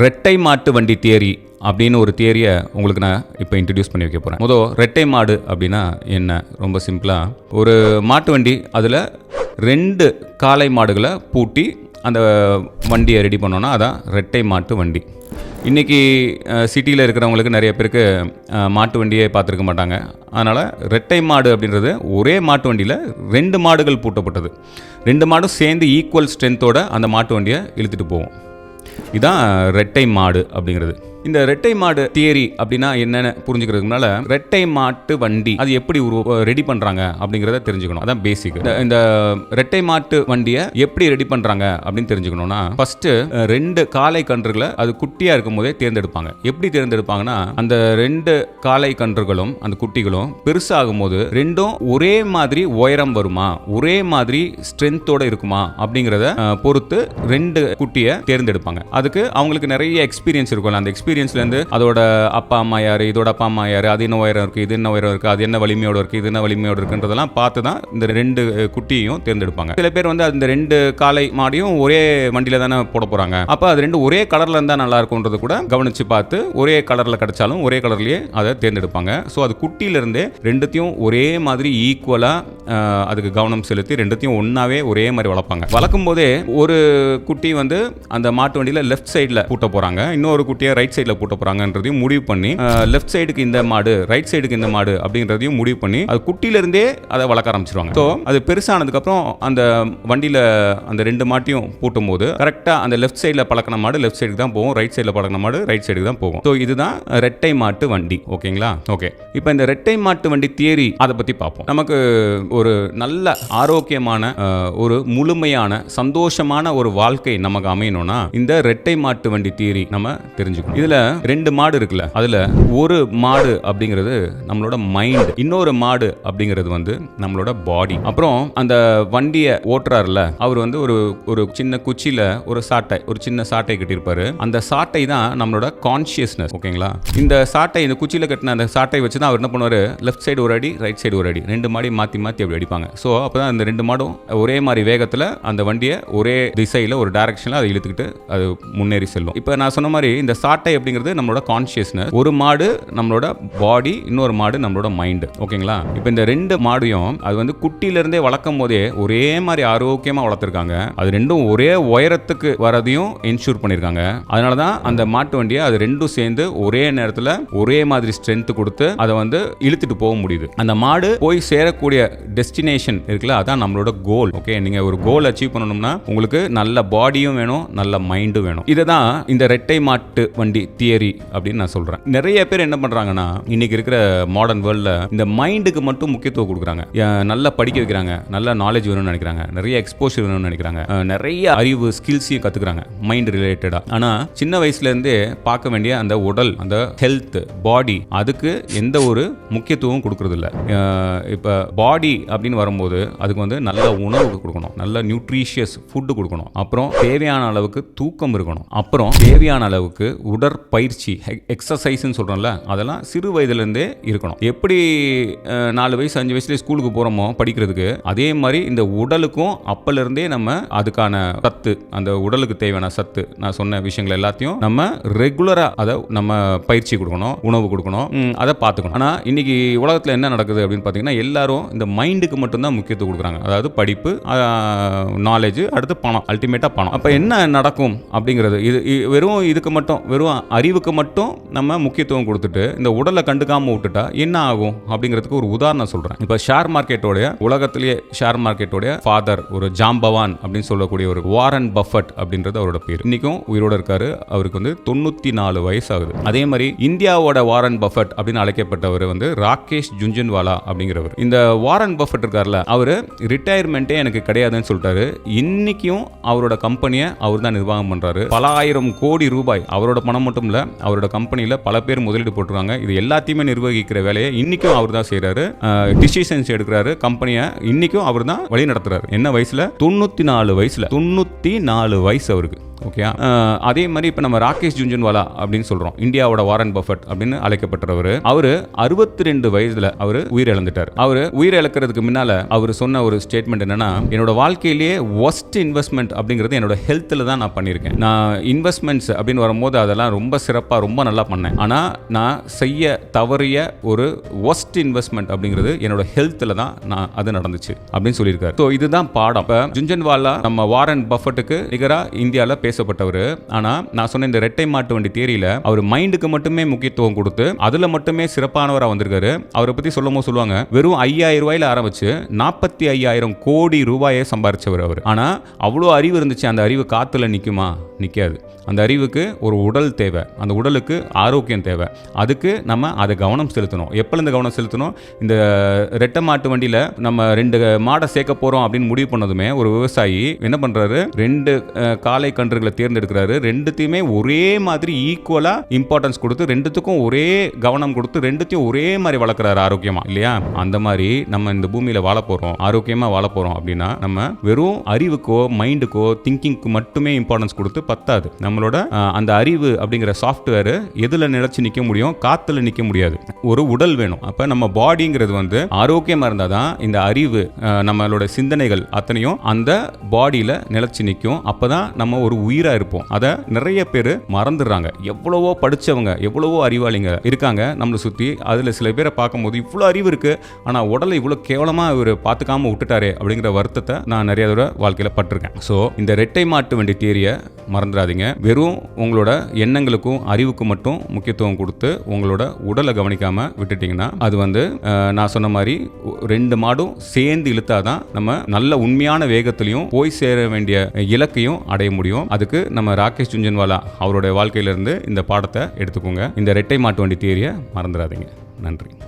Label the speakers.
Speaker 1: ரெட்டை மாட்டு வண்டி தியரி அப்படின்னு ஒரு தியரியை உங்களுக்கு நான் இப்போ இன்ட்ரடியூஸ் பண்ணி வைக்க போகிறேன் முதல் ரெட்டை மாடு அப்படின்னா என்ன? ரொம்ப சிம்பிளாக ஒரு மாட்டு வண்டி அதில் ரெண்டு காளை மாடுகளை பூட்டி அந்த வண்டியை ரெடி பண்ணோன்னா அதான் ரெட்டை மாட்டு வண்டி. இன்றைக்கி சிட்டியில் இருக்கிறவங்களுக்கு நிறைய பேருக்கு மாட்டு வண்டியே பார்த்துருக்க மாட்டாங்க. அதனால் ரெட்டை மாடு அப்படின்றது ஒரே மாட்டு வண்டியில் ரெண்டு மாடுகள் பூட்டப்பட்டது. ரெண்டு மாடும் சேர்ந்து ஈக்குவல் ஸ்ட்ரென்த்தோடு அந்த மாட்டு வண்டியை இழுத்துட்டு போவோம். இதான் ரெட்டை மாடு அப்படிங்கிறது. இந்த ரெட்டை மாடு தியரி அப்படின்னா என்னன்னு புரிஞ்சுக்கிறதுனால ரெட்டை மாட்டு வண்டி அது எப்படி ரெடி பண்றாங்க அப்படிங்கிறத தெரிஞ்சுக்கணும். அதான் பேசிக் இந்த ரெட்டை மாட்டு வண்டியை எப்படி ரெடி பண்றாங்க அப்படின்னு தெரிஞ்சுக்கணும்னா ஃபர்ஸ்ட் ரெண்டு காளை கன்றுகளை அது குட்டியா இருக்கும் போதே தேர்ந்தெடுப்பாங்க. எப்படி தேர்ந்தெடுப்பாங்கன்னா அந்த ரெண்டு காளை கன்றுகளும் அந்த குட்டிகளும் பெருசாகும் போது ரெண்டும் ஒரே மாதிரி உயரம் வருமா ஒரே மாதிரி ஸ்ட்ரென்த்தோட இருக்குமா அப்படிங்கிறத பொறுத்து ரெண்டு குட்டியை தேர்ந்தெடுப்பாங்க. அதுக்கு அவங்களுக்கு நிறைய எக்ஸ்பீரியன்ஸ் இருக்கும் அந்த எக்ஸ்பீரியன்ஸ் எக்ஸ்பீரியன்ஸ்லேருந்து அதோட அப்பா அம்மா யார் இதோட அப்பா அம்மா யார் அது என்ன உயரம் இருக்குது இது என்ன உயரம் இருக்குது அது என்ன வலிமையோட இருக்குது இது என்ன வலிமையோடு இருக்குன்றதெல்லாம் பார்த்து தான் இந்த ரெண்டு குட்டியையும் தேர்ந்தெடுப்பாங்க. சில பேர் வந்து அந்த ரெண்டு காளை மாடியும் ஒரே வண்டியில தானே போட போகிறாங்க அப்போ அது ரெண்டு ஒரே கலர்ல இருந்தால் நல்லா இருக்கும்ன்றது கூட கவனிச்சு பார்த்து ஒரே கலரில் கிடைச்சாலும் ஒரே கலர்லேயே அதை தேர்ந்தெடுப்பாங்க. ஸோ அது குட்டியில இருந்தே ரெண்டுத்தையும் ஒரே மாதிரி ஈக்குவலா அதுக்கு கவனம் செலுத்தி ரெண்டுத்தையும் ஒன்னாவே ஒரே மாதிரி வளர்ப்பாங்க. வளர்க்கும் போதே ஒரு குட்டி வந்து அந்த மாட்டு வண்டியில லெஃப்ட் சைடில் பூட்ட போறாங்க. இன்னொரு குட்டியை ரைட் சைடில் பூட்ட போறாங்கன்றதையும் முடிவு பண்ணி லெஃப்ட் சைடுக்கு இந்த மாடு ரைட் சைடுக்கு இந்த மாடு அப்படின்றதையும் முடிவு பண்ணி அது குட்டியில இருந்தே அதை வளர்க்க ஆரம்பிச்சிருவாங்க. ஸோ அது பெருசானதுக்கு அப்புறம் அந்த வண்டியில அந்த ரெண்டு மாட்டையும் பூட்டும் போது கரெக்டா அந்த லெஃப்ட் சைடில் பழக்கின மாடு லெஃப்ட் சைடுக்கு தான் போகும் ரைட் சைடில் பழக்கின மாடு ரைட் சைடுக்கு தான் போகும். ஸோ இதுதான் ரெட்டை மாட்டு வண்டி ஓகேங்களா? ஓகே இப்போ இந்த ரெட்டை மாட்டு வண்டி தியரி அதை பத்தி பார்ப்போம். நமக்கு ஒரு நல்ல ஆரோக்கியமான ஒரு முழுமையான சந்தோஷமான ஒரு வாழ்க்கை நமக்கு அமையணும்னா இந்த ரெட்டை மாட்டு வண்டி தியரி நம்ம தெரிஞ்சுக்கணும். இதுல ரெண்டு மாடு இருக்குல்ல. அதுல ஒரு மாடு அப்படிங்கிறது நம்மளோட மைண்ட் இன்னொரு மாடு அப்படிங்கிறது வந்து நம்மளோட பாடி அப்புறம் அந்த வண்டியை ஓட்டுறாருல அவர் வந்து ஒரு ஒரு சின்ன குச்சியில ஒரு சாட்டை ஒரு சின்ன சாட்டை கட்டியிருப்பாரு. அந்த சாட்டை தான் நம்மளோட கான்சியஸ்னஸ் ஓகேங்களா? இந்த சாட்டை இந்த குச்சியில கட்டின அந்த சாட்டை வச்சு தான் அவர் என்ன பண்ணுவாரு? லெஃப்ட் சைடு ஒரு அடி ரைட் சைடு ஒரு அடி. ரெண்டு மாடி மாத்தி மாத்தி அப்படி அடிப்பாங்க. ஸோ அப்பதான் அந்த ரெண்டு மாடும் ஒரே மாதிரி வேகத்துல அந்த வண்டியை ஒரே திசையில ஒரு டைரக்ஷன்ல அதை இழுத்துக்கிட்டு அது முன்னேறி செல்லும். இப்போ நான் சொன்ன மாதிரி இந்த சாட்டை அப்படிங்கிறது நம்மளோட கான்சியஸ்னஸ் ஒரு மாடு நம்மளோட பாடி இன்னொரு மாடு நம்மளோட மைண்டு ஓகேங்களா? இப்போ இந்த ரெண்டு மாடையும் அது வந்து குட்டியில இருந்தே வளர்க்கும் போதே ஒரே மாதிரி ஆரோக்கியமாக வளர்த்துருக்காங்க. அது ரெண்டும் ஒரே உயரத்துக்கு வரதையும் இன்ஷூர் பண்ணியிருக்காங்க அதனால தான் அந்த மாட்டு வண்டியை அது ரெண்டும் சேர்ந்து ஒரே நேரத்தில் ஒரே மாதிரி ஸ்ட்ரென்த் கொடுத்து அதை வந்து இழுத்துட்டு போக முடியுது. அந்த மாடு போய் சேரக்கூடிய டெஸ்டினேஷன் இருக்குல்ல அதான் நம்மளோட கோல் ஓகே நீங்கள் ஒரு கோல் அச்சீவ் பண்ணணும்னா உங்களுக்கு நல்ல பாடியும் வேணும் நல்ல மைண்டும் வேணும். இதை தான் இந்த ரெட்டை மாட்டு வண்டி தியரி அப்படின்னு நான் சொல்றேன். நிறைய பேர் என்ன பண்றாங்கன்னா இன்னைக்கு இருக்கிற மாடர்ன் வேர்ல்ட்ல இந்த மைண்டுக்கு மட்டும் முக்கியத்துவம் கொடுக்குறாங்க. நல்லா படிக்க வைக்கிறாங்க நல்ல நாலேஜ் வேணும்னு நினைக்கிறாங்க. நிறைய எக்ஸ்போஷர் வேணும்னு நினைக்கிறாங்க. நிறைய அறிவு ஸ்கில்ஸையும் கத்துக்கிறாங்க மைண்ட் ரிலேட்டடா ஆனா சின்ன வயசுல இருந்தே பார்க்க வேண்டிய அந்த உடல் அந்த ஹெல்த் பாடி அதுக்கு எந்த ஒரு முக்கியத்துவம் கொடுக்கறது இல்ல இப்போ பாடி அப்படின்னு வரும்போது அதுக்கு வந்து நல்ல உணவு கொடுக்கணும். நல்ல நியூட்ரிஷியஸ் ஃபுட்டு கொடுக்கணும். அப்புறம் தேவையான அளவுக்கு தூக்கம் இருக்கணும். அப்புறம் தேவையான அளவுக்கு உடற்பயிற்சி எக்ஸசைஸ்ன்னு சொல்கிறோம்ல அதெல்லாம் சிறு வயதுலேருந்தே இருக்கணும். எப்படி நாலு வயசு அஞ்சு வயசுலேயே ஸ்கூலுக்கு போகிறோமோ படிக்கிறதுக்கு அதே மாதிரி இந்த உடலுக்கும் அப்போலேருந்தே நம்ம அதுக்கான சத்து அந்த உடலுக்கு தேவையான சத்து நான் சொன்ன விஷயங்கள் எல்லாத்தையும் நம்ம ரெகுலராக அதை நம்ம பயிற்சி கொடுக்கணும் உணவு கொடுக்கணும் அதை பார்த்துக்கணும். ஆனால் இன்னைக்கு உலகத்தில் என்ன நடக்குது அப்படின்னு பார்த்தீங்கன்னா எல்லாரும் இந்த மைண்டுக்கு மட்டும்தான் முக்கியத்துவம் கொடுக்குறாங்க. அதாவது படிப்பு நாலேஜ் அடுத்து பணம் அல்டிமேட்டாக பணம். அப்போ என்ன நடக்கும் அப்படிங்கிறது இது வெறும் இதுக்கு மட்டும் வெறும் அறிவுக்கு மட்டும் நம்ம முக்கியத்துவம் கொடுத்துட்டு இந்த உடலை கண்டுக்காம விட்டுட்டா என்ன ஆகும் அப்படிங்கிறதுக்கு ஒரு உதாரணம் சொல்றேன். இப்போ ஷேர் மார்க்கெட்டோடைய உலகத்திலேயே ஷேர் மார்க்கெட்டோடைய ஃபாதர் ஒரு ஜாம்பவான் அப்படின்னு சொல்லக்கூடிய ஒரு வாரன் பஃபட் அப்படின்றது அவரோட பேர். இன்றைக்கும் உயிரோட இருக்காரு. அவருக்கு வந்து தொண்ணூற்றி நாலு வயசு ஆகுது அதே மாதிரி இந்தியாவோட வாரன் பஃபட் அப்படின்னு அழைக்கப்பட்டவர் வந்து ராகேஷ் ஜுன்ஜுன்வாலா அப்படிங்கிறவர். இந்த வாரன் பஃபட் இருக்கார்ல அவர் ரிட்டையர்மெண்ட்டே எனக்கு கிடையாதுன்னு சொல்லிட்டாரு. இன்னைக்கும் அவரோட கம்பெனியை அவர் தான் நிர்வாகம் பண்றாரு. பல ஆயிரம் கோடி ரூபாய் அவரோட பணம் மட்டும் இல்லை அவரோட கம்பெனியில் பல பேர் முதலீடு போட்டிருக்காங்க. இது எல்லாத்தையுமே நிர்வகிக்கிற வேலையை இன்னைக்கும் அவர் தான் செய்கிறாரு டிசிஷன்ஸ் எடுக்கிறாரு. கம்பெனியை இன்னைக்கும் அவர் தான் வழி நடத்துறாரு. என்ன வயசுல? தொண்ணூற்றி நாலு வயசுல. தொண்ணூற்றி நாலு வயசு அவருக்கு. ஓகே அதே மாதிரி இப்போ நம்ம ராகேஷ் ஜுன்ஜுன்வாலா அப்படின்னு சொல்கிறோம் இந்தியாவோட வாரன் பஃபட் அப்படின்னு அழைக்கப்பட்டவர். அவர் அறுபத்தி ரெண்டு வயதில் அவர் உயிரிழந்துட்டார். அவர் உயிரிழக்கிறதுக்கு முன்னால் அவர் சொன்ன ஒரு ஸ்டேட்மெண்ட் என்னன்னா என்னோட வாழ்க்கையிலேயே ஒஸ்ட் இன்வெஸ்ட்மெண்ட் அப்படிங்கிறது என்னோட ஹெல்த்தில் தான் நான் பண்ணியிருக்கேன். நான் இன்வெஸ்ட்மெண்ட்ஸ் அப்படின்னு வரும்போது அதெல்லாம் ரொம்ப சிறப்பாக ரொம்ப நல்லா பண்ணேன். ஆனால் நான் செய்ய தவறிய ஒரு ஒஸ்ட் இன்வெஸ்ட்மெண்ட் அப்படிங்கிறது என்னோட ஹெல்த்தில் தான் நான் அது நடந்துச்சு. அப்படின்னு சொல்லியிருக்காரு. ஸோ இதுதான் பாடம். இப்போ ஜுன்ஜன்வாலா நம்ம வாரன் பஃபட்டுக்கு நிகராக இந்தியாவில் பேசப்பட்டவர். ஆனால் நான் சொன்ன இந்த ரெட்டை மாட்டு வண்டி தேரியில் அவர் மைண்டுக்கு மட்டுமே முக்கியத்துவம் கொடுத்து அதில் மட்டுமே சிறப்பானவராக வந்திருக்காரு. அவரை பற்றி சொல்லும் போது சொல்லுவாங்க வெறும் ஐயாயிரம் ரூபாயில ஆரம்பிச்சு நாற்பத்தி ஐயாயிரம் கோடி ரூபாயை சம்பாரிச்சவர் அவர். ஆனால் அவ்வளோ அறிவு இருந்துச்சு அந்த அறிவு காற்றுல நிற்குமா நிற்காது அந்த அறிவுக்கு ஒரு உடல் தேவை. அந்த உடலுக்கு ஆரோக்கியம் தேவை. அதுக்கு நம்ம அதை கவனம் செலுத்தணும். எப்போலேருந்து கவனம் செலுத்தணும்? இந்த ரெட்டை மாட்டு வண்டியில் நம்ம ரெண்டு மாடை சேர்க்க போகிறோம் அப்படின்னு முடிவு பண்ணதுமே ஒரு விவசாயி என்ன பண்ணுறாரு ரெண்டு காலை கன்றுகளை தேர்ந்தெடுக்கிறாரு. ரெண்டுத்தையுமே ஒரே மாதிரி ஈக்குவலாக இம்பார்ட்டன்ஸ் கொடுத்து ரெண்டுத்துக்கும் ஒரே கவனம் கொடுத்து ரெண்டுத்தையும் ஒரே மாதிரி வளர்க்குறாரு ஆரோக்கியமாக இல்லையா? அந்த மாதிரி நம்ம இந்த பூமியில் வாழ போகிறோம் ஆரோக்கியமாக வாழ போகிறோம் அப்படின்னா நம்ம வெறும் அறிவுக்கோ மைண்டுக்கோ திங்கிங்க்கு மட்டுமே இம்பார்ட்டன்ஸ் கொடுத்து பத்தாது. நம்மளோட அந்த அறிவு அப்படிங்கிற சாஃப்ட்வேர் எதில் நிலச்சி நிற்க முடியும் காற்றுல நிற்க முடியாது. ஒரு உடல் வேணும். அப்போ நம்ம பாடிங்கிறது வந்து ஆரோக்கியமாக இருந்தால் தான் இந்த அறிவு நம்மளோட சிந்தனைகள் அத்தனையும் அந்த பாடியில் நிலைச்சு நிற்கும் அப்போ தான் நம்ம ஒரு உயிராக இருப்போம். அதை நிறைய பேர் மறந்துடுறாங்க. எவ்வளவோ படித்தவங்க எவ்வளவோ அறிவாளிங்க இருக்காங்க நம்மளை சுற்றி அதில் சில பேரை பார்க்கும்போது இவ்வளோ அறிவு இருக்குது ஆனால் உடலை இவ்வளோ கேவலமாக இவர் பார்த்துக்காம விட்டுட்டாரே அப்படிங்கிற வருத்தத்தை நான் நிறைய தடவை வாழ்க்கையில் பட்டிருக்கேன். ஸோ இந்த ரெட்டை மாட்டு வண்டி தேரியை மறந்துடாதீங்க. வெறும் உங்களோட எண்ணங்களுக்கும் அறிவுக்கும் மட்டும் முக்கியத்துவம் கொடுத்து உங்களோட உடலை கவனிக்காமல் விட்டுட்டிங்கன்னா அது வந்து நான் சொன்ன மாதிரி ரெண்டு மாடும் சேர்ந்து இழுத்தாதான் நம்ம நல்ல உண்மையான வேகத்திலையும் போய் சேர வேண்டிய இலக்கையும் அடைய முடியும். அதுக்கு நம்ம ராகேஷ் ஜுஞ்சன்வாலா அவருடைய வாழ்க்கையிலிருந்து இந்த பாடத்தை எடுத்துக்கோங்க. இந்த ரெட்டை மாட்டு வண்டி தேரியை மறந்துடாதீங்க. நன்றி.